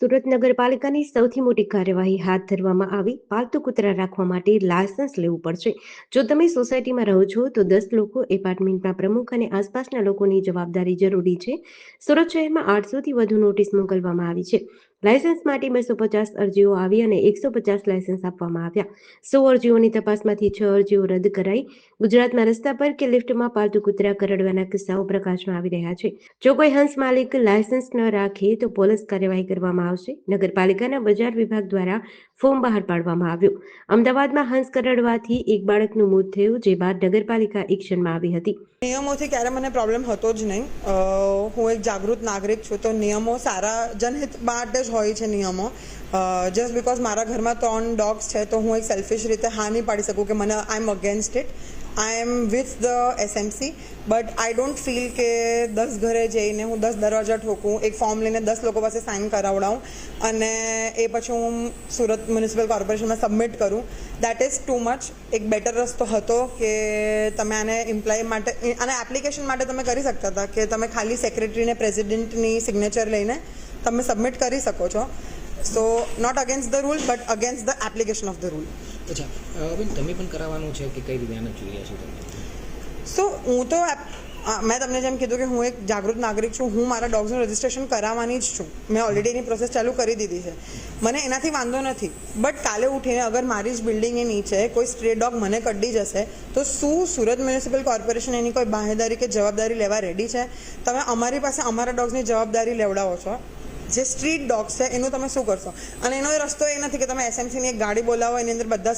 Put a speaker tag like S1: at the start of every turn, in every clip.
S1: સુરત નગરપાલિકાની સૌથી મોટી કાર્યવાહી હાથ ધરવામાં આવી. પાલતુ કૂતરા રાખવા માટે લાયસન્સ લેવું પડશે. જો તમે સોસાયટીમાં રહો છો, તો દસ લોકો એપાર્ટમેન્ટના પ્રમુખ અને આસપાસના લોકોની જવાબદારી જરૂરી છે. સુરત શહેરમાં આઠસોથી વધુ નોટિસ મોકલવામાં આવી છે. લાયસન્સ માટે બસો પચાસ અરજીઓ આવી અને એકસો પચાસ લાયસન્સ આપવામાં આવ્યા. સો અરજીઓની તપાસમાંથી છ અરજીઓ રદ કરાઈ. ગુજરાતમાં રસ્તા પર કે લિફ્ટમાં પાલતુ કૂતરા કરડવાના કિસ્સાઓ પ્રકાશમાં આવી રહ્યા છે. જો કોઈ હંસ માલિક લાયસન્સ ન રાખે તો પોલીસ કાર્યવાહી કરવામાં આવશે. નગરપાલિકાના બજાર વિભાગ દ્વારા ફોર્મ બહાર પાડવામાં આવ્યું. અમદાવાદમાં હંસ કરડવાથી એક બાળકનું મોત થયું, જે બાદ નગરપાલિકા એક્શનમાં આવી હતી.
S2: નિયમોથી ક્યારે મને પ્રોબ્લેમ હતો જ નહીં. હું એક જાગૃત નાગરિક છું, તો નિયમો સારા જનહિત માટે જ હોય છે નિયમો. જસ્ટ બિકોઝ મારા ઘરમાં ત્રણ ડોગ્સ છે, તો હું એક સેલ્ફિશ રીતે હા નહીં પાડી શકું કે મને I am against it I am with the SMC but I don't feel કે દસ ઘરે જઈને હું દસ દરવાજા ઠોકું, એક ફોર્મ લઈને દસ લોકો પાસે સાઇન કરાવડાવું, અને એ પછી હું સુરત મ્યુનિસિપલ કોર્પોરેશનમાં સબમિટ કરું. દેટ ઇઝ ટુ મચ એક બેટર રસ્તો હતો કે તમે આને એમ્પ્લોય માટે, આને એપ્લિકેશન માટે તમે કરી શકતા હતા કે તમે ખાલી સેક્રેટરીને પ્રેસિડેન્ટની સિગ્નેચર લઈને તમે સબમિટ કરી શકો છો. So not against the rule but against the application of the rule
S3: અચ્છા બેન તમે પણ કરાવવાનું છે કે કઈ રીતે આને જોઈ રહ્યા તમે
S2: સો હું તો મેં તમને જેમ કીધું કે હું એક જાગૃત નાગરિક છું હું મારા ડોગ્સનું રજિસ્ટ્રેશન કરાવવાની જ છું. મેં ઓલરેડી એની પ્રોસેસ ચાલુ કરી દીધી છે. મને એનાથી વાંધો નથી. બટ કાલે ઉઠીને અગર મારી જ બિલ્ડિંગની નીચે કોઈ સ્ટ્રે ડોગ મને કડી જશે તો શું સુરત મ્યુનિસિપલ કોર્પોરેશન એની કોઈ બાહેદારી કે જવાબદારી લેવા રેડી છે? તમે અમારી પાસે અમારા ડોગ્સની જવાબદારી લેવડાવો છો. જે સ્ટ્રીટ ડોગ્સ છે, એનું તમે શું કરશો? અને એનો રસ્તો એ નથી કે તમે એસએમસીની એક ગાડી બોલાવો, એની અંદર બધા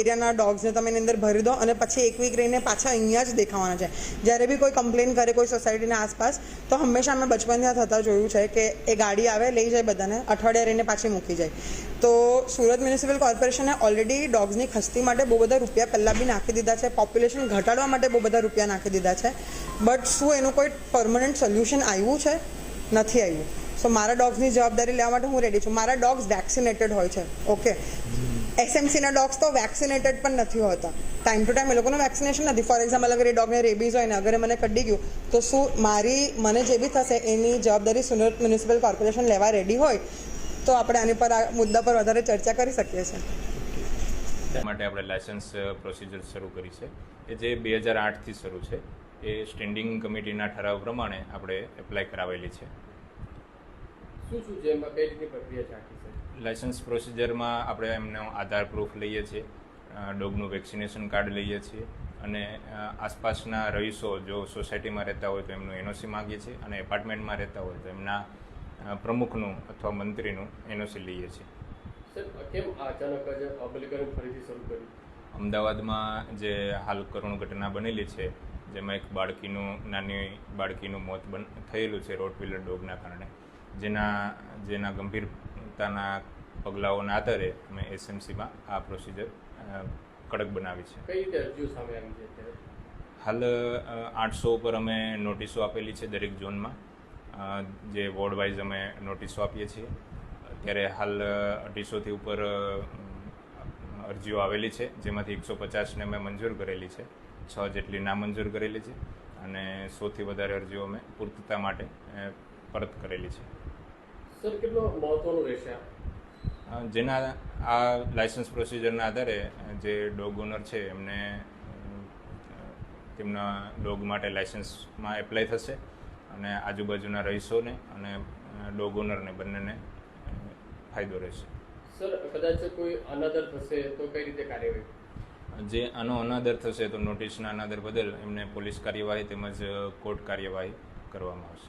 S2: એરિયાના ડોગ્સને તમે એની અંદર ભરી દો અને પછી એક વીક રહીને પાછા અહીંયા જ દેખાવાના છે. જ્યારે બી કોઈ કમ્પ્લેન કરે કોઈ સોસાયટીના આસપાસ, તો હંમેશા અમે બચપનથી થતા જોયું છે કે એ ગાડી આવે, લઈ જાય બધાને, અઠવાડિયા રહીને પાછી મૂકી જાય. તો સુરત મ્યુનિસિપલ કોર્પોરેશને ઓલરેડી ડોગ્સની ખસ્તી માટે બહુ બધા રૂપિયા પહેલાં બી નાખી દીધા છે. પોપ્યુલેશન ઘટાડવા માટે બહુ બધા રૂપિયા નાખી દીધા છે. બટ શું એનું કોઈ પરમનન્ટ સોલ્યુશન આવ્યું છે? નથી આવ્યું. સો મારા ડોગ્સની જવાબદારી લેવા માટે હું રેડી છું. મારા ડોગ્સ વેક્સિનેટેડ હોય છે. ઓકે એસએમસીના ડોગ્સ તો વેક્સિનેટેડ પણ નથી હોતા. ટાઈમ ટુ ટાઈમ એ લોકોનું વેક્સિનેશન નથી. ફોર એક્ઝામ્પલ અગર એ ડોગને રેબીઝ હોય ને, અગર એ મને કડી ગયું, તો શું મારી, મને જે બી થશે, એની જવાબદારી સુરત મ્યુનિસિપલ કોર્પોરેશન લેવા રેડી હોય, તો આપણે આની પર આ મુદ્દા પર વધારે ચર્ચા કરી શકીએ છીએ.
S4: માટે આપણે લાયસન્સ પ્રોસિજર શરૂ કરી છે. કે જે બે હજાર આઠથી શરૂ છે, એ સ્ટેન્ડિંગ કમિટીના ઠરાવ પ્રમાણે આપણે એપ્લાય કરાવેલી છે.
S5: શું શું છે? એમાં કઈ રીતની પ્રક્રિયા ચાખી છે?
S4: લાયસન્સ પ્રોસિજરમાં આપણે એમનો આધાર પ્રૂફ લઈએ છીએ. ડોગનું વેક્સિનેશન કાર્ડ લઈએ છીએ. અને આસપાસના રહીશો જો સોસાયટીમાં રહેતા હોય તો એમનું એનઓસી માગીએ છીએ અને એપાર્ટમેન્ટમાં રહેતા હોય તો એમના પ્રમુખનું અથવા મંત્રીનું એનઓસી લઈએ છીએ.
S5: સર કેમ અચાનક જ અમલીકરણ ફરીથી શરૂ કર્યું?
S4: અમદાવાદમાં જે હાલ કરુણ ઘટના બનેલી છે જેમાં એક બાળકીનું નાની બાળકીનું મોત બન થયેલું છે રોટવીલર ડોગના કારણે. જેના જેના ગંભીરતાના પગલાઓના આધારે અમે એસએમસીમાં આ પ્રોસિજર કડક બનાવી છે.
S5: કઈ રીતે અરજીઓ સામે આવી છે
S4: હાલ આઠસો ઉપર અમે નોટિસો આપેલી છે દરેક ઝોનમાં. જે વોર્ડ વાઇઝ અમે નોટિસો આપીએ છીએ. અત્યારે હાલ અઢીસોથી ઉપર અરજીઓ આવેલી છે જેમાંથી એકસો પચાસને અમે મંજૂર કરેલી છે. છ જેટલી નામંજૂર કરેલી છે. અને સોથી વધારે અરજીઓ અમે પૂર્તતા માટે પરત કરેલી છે.
S5: સર કેટલો મહત્વનો રહેશે
S4: જેના આ લાયસન્સ પ્રોસિજરના આધારે જે ડોગ ઓનર છે એમને તેમના ડોગ માટે લાયસન્સમાં એપ્લાય થશે અને આજુબાજુના રહીશોને અને ડોગ ઓનરને બંનેને ફાયદો રહેશે.
S5: સર કદાચ કોઈ અનાદર થશે તો કઈ રીતે કાર્યવાહી?
S4: જે આનો અનાદર થશે તો નોટિસના અનાદર બદલ એમને પોલીસ કાર્યવાહી તેમજ કોર્ટ કાર્યવાહી કરવામાં આવશે.